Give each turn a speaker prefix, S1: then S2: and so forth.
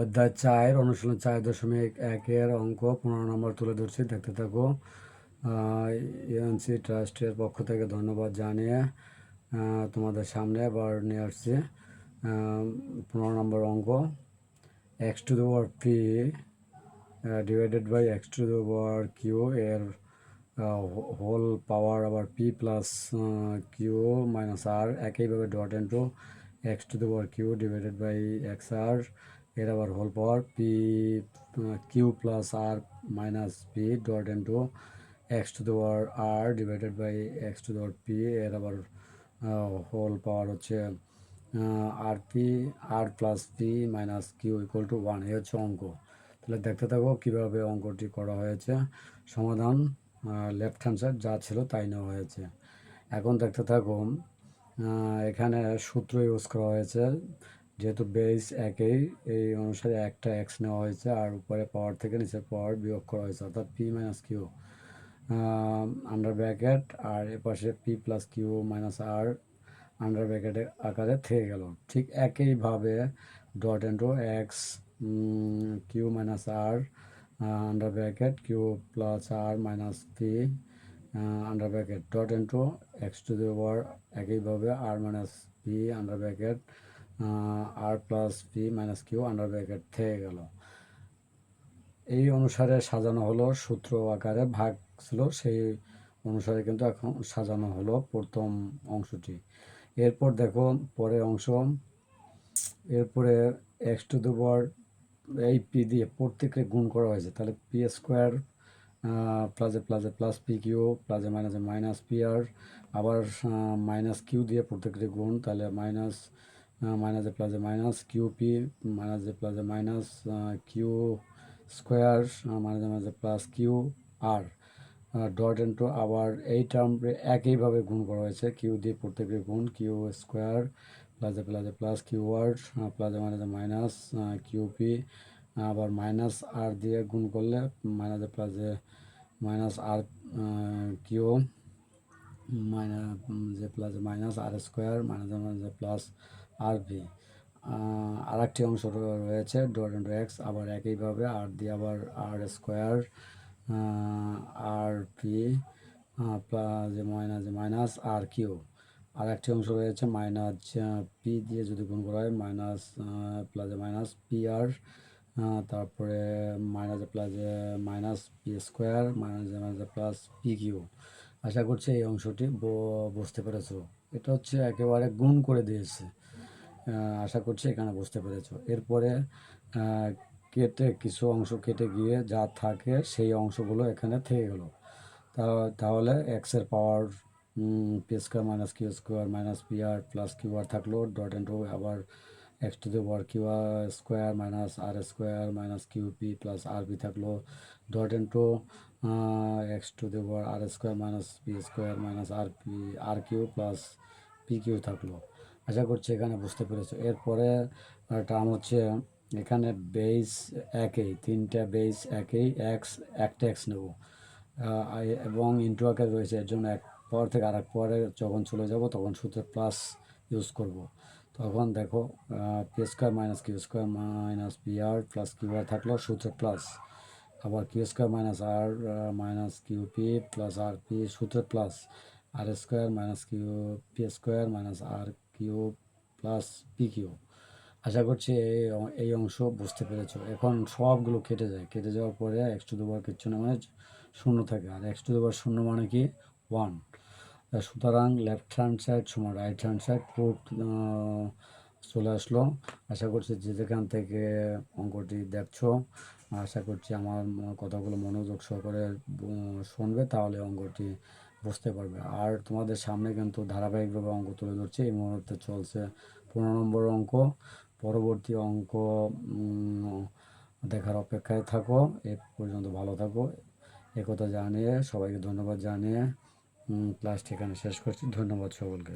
S1: অধ্যায় চার, অনুশীলন চার দশমিক একের অঙ্ক, পনেরো নম্বর তুলে ধরছি, দেখতে থাকো। ইউএনসি ট্রাস্টের পক্ষ থেকে ধন্যবাদ জানিয়ে তোমাদের সামনে আবার নিয়ে আসছি। পনেরো নম্বর অঙ্ক x to the power p divided by x to the q এর হোল পাওয়ার আবার p plus q minus r একইভাবে dot into x to the power q divided by x r এর আবার whole power p q plus r minus p dot to x to the power r divided by x to the p এর আবার whole power হচ্ছে r p r plus p minus q equal to one এই হচ্ছে অঙ্ক। তাহলে দেখতে থাকো কীভাবে অঙ্কটি করা হয়েছে। সমাধান লেফট হ্যান্ড সাইড যা ছিল তাই নেওয়া হয়েছে। এখন দেখতে থাকো আহ, এখানে সূত্র ইউজ করা হয়েছে। যেহেতু বেস একই, এই অনুসারে একটা এক্স নেওয়া হয়েছে আর উপরে পাওয়ার থেকে নিচে পাওয়ার বিয়োগ করা হয়েছে, অর্থাৎ p minus q under bracket r এপাশে p plus q minus r under ব্র্যাকেটের আকারে থেকে গেল। ঠিক একইভাবে dot into x q minus r under bracket q plus r minus p under bracket dot into x to the power একইভাবে r minus p under bracket r plus p minus q under bracket থেকে গেল। এই অনুসারে সাজানো হলো, সূত্র আকারে ভাগ ছিল, সেই অনুসারে কিন্তু এখন সাজানো হলো প্রথম অংশটি। এরপর দেখো পরের অংশ, এরপরে এক্স টু দ্য পাওয়ার এই পি দিয়ে প্রত্যেককে গুণ করা হয়েছে, তাহলে পি স্কোয়ার প্লাসে প্লাসে প্লাস পি কিউ প্লাসে মাইনাসে মাইনাস পি আর আবার মাইনাস কিউ দিয়ে প্রত্যেকটি গুণ, তাহলে মাইনাস মাইনাসে প্লাসে মাইনাস কিউ পি মাইনাসে প্লাসে মাইনাস কিউ স্কোয়ার মাইনাসে মাইনাসে plus q r dot into আবার এই টার্ম একইভাবে গুণ করা হয়েছে কিউ দিয়ে প্রত্যেকের গুণ কিউ স্কোয়ার প্লাসে প্লাসে প্লাস কিউ আর প্লাসে মাইনাসে মাইনাস কিউপি আবার মাইনাস আর দিয়ে গুণ করলে মাইনাসে প্লাসে মাইনাস আর কিউ মাইনাস যে plus minus r square minus minus plus r v r একটি অংশ রয়েছে ইন্টু এক্স আবার একইভাবে আর দিয়ে আবার r square r p plus minus minus r q. আর একটি অংশ রয়েছে, মাইনাস পি দিয়ে যদি গুণ করা হয়, মাইনাস প্লাসে মাইনাস পি আর তারপরে মাইনাসে প্লাসে মাইনাস পি স্কোয়ার মাইনাস মাইনাসে প্লাস পি কিউ আশা করছি এই অংশটি বুঝতে পেরেছ। এটা হচ্ছে একেবারে গুণ করে দিয়েছে। আশা করছি এখানে বুঝতে পেরেছ। এরপরে কেটে কিছু অংশ কেটে গিয়ে যা থাকে সেই অংশগুলো এখানে থেকে গেলো। তাহলে এক্সের power p square minus q square minus p r plus q r থাকল ডট ইন্টু আবার x to the power q r square minus r square minus q p plus r p থাকল। Dot into x to the power r square minus p square minus r p r q plus p q থাকল। আশা করছি এখানে বুঝতে পেরেছ। এরপরে term হচ্ছে এখানে বেস একই, তিনটা বেস একই এক্স একটা এক্স নেব। এবং ইন্টু আকারে রয়েছে। এর জন্য এক পর থেকে আর এক পরে যখন চলে যাব, তখন সূত্রে প্লাস ইউজ করব। তখন দেখো p square minus q square minus p r plus q r থাকল সূত্র প্লাস আবার q square minus r minus q p plus r p সূত্র plus r square minus q p square minus r q plus p q আশা করছি এই এই অংশ বুঝতে পেরেছ। এখন সবগুলো কেটে যায়। কেটে যাওয়ার পরে এক্স টু দুবার কিচ্ছু না মানে শূন্য থাকে। আর এক্স টু দুবার শূন্য মানে কি? ওয়ান সুতরাং লেফট হ্যান্ড সাইড সমান রাইট হ্যান্ড সাইড পুট চলে আসলো। আশা করছি যে যেখান থেকে অঙ্কটি দেখছ, আশা করছি আমার কথাগুলো মনোযোগ সহকারে শুনবে, তাহলে অঙ্কটি বুঝতে পারবে। আর তোমাদের সামনে কিন্তু ধারাবাহিকভাবে অঙ্ক তুলে ধরছে, এই মুহূর্তে চলছে পনেরো নম্বর অঙ্ক। পরবর্তী অঙ্ক দেখার অপেক্ষায় থাকো, এ পর্যন্ত ভালো থাকো। একথা জানিয়ে, সবাইকে ধন্যবাদ জানিয়ে ক্লাসটি এখানে শেষ করছি। ধন্যবাদ সকলকে।